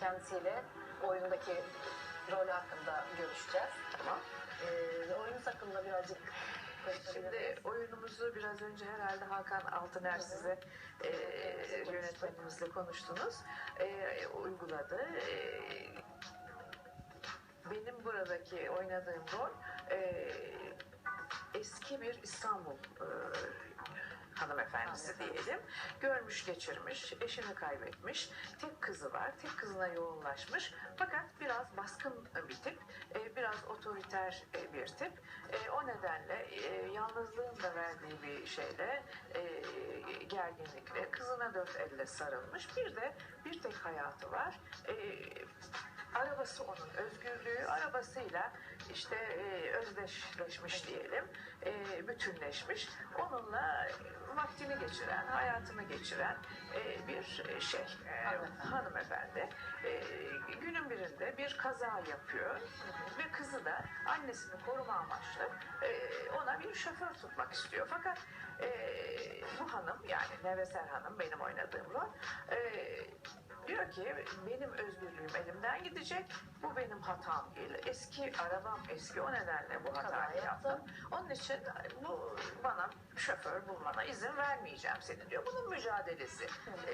kendisiyle oyundaki rolü hakkında görüşeceğiz. Tamam. Ee, oyunuz hakkında birazcık Şimdi oyunumuzu biraz önce herhalde Hakan Altıner size e, yönetmenimizle konuştunuz. E, uyguladı. E, benim buradaki oynadığım rol e, eski bir İstanbul e, hanımefendisi diyelim. Görmüş geçirmiş, eşini kaybetmiş, tek kızı var, tek kızına yoğunlaşmış. Fakat biraz baskın bir tip, e, biraz otoriter e, bir tip. E, O nedenle yalnızlığın da verdiği bir şeyle, gerginlikle kızına dört elle sarılmış. Bir de bir tek hayatı var. Arabası onun özgürlüğü, arabasıyla işte e, özdeşleşmiş diyelim, e, bütünleşmiş. Onunla vaktini geçiren, hayatını geçiren e, bir şey, e, Hanımefendi. E, günün birinde bir kaza yapıyor ve kızı da annesini koruma amaçlı e, ona bir şoför tutmak istiyor. Fakat e, bu hanım yani Neveser Hanım benim oynadığım rol e, diyor ki benim özgürlüğüm elimden gidecek. Bu benim hatam değil. Eski arabam eski o nedenle bu hatayı yaptım. yaptım. Onun için bu bana şoför bulmana izin vermeyeceğim senin diyor. Bunun mücadelesi. E,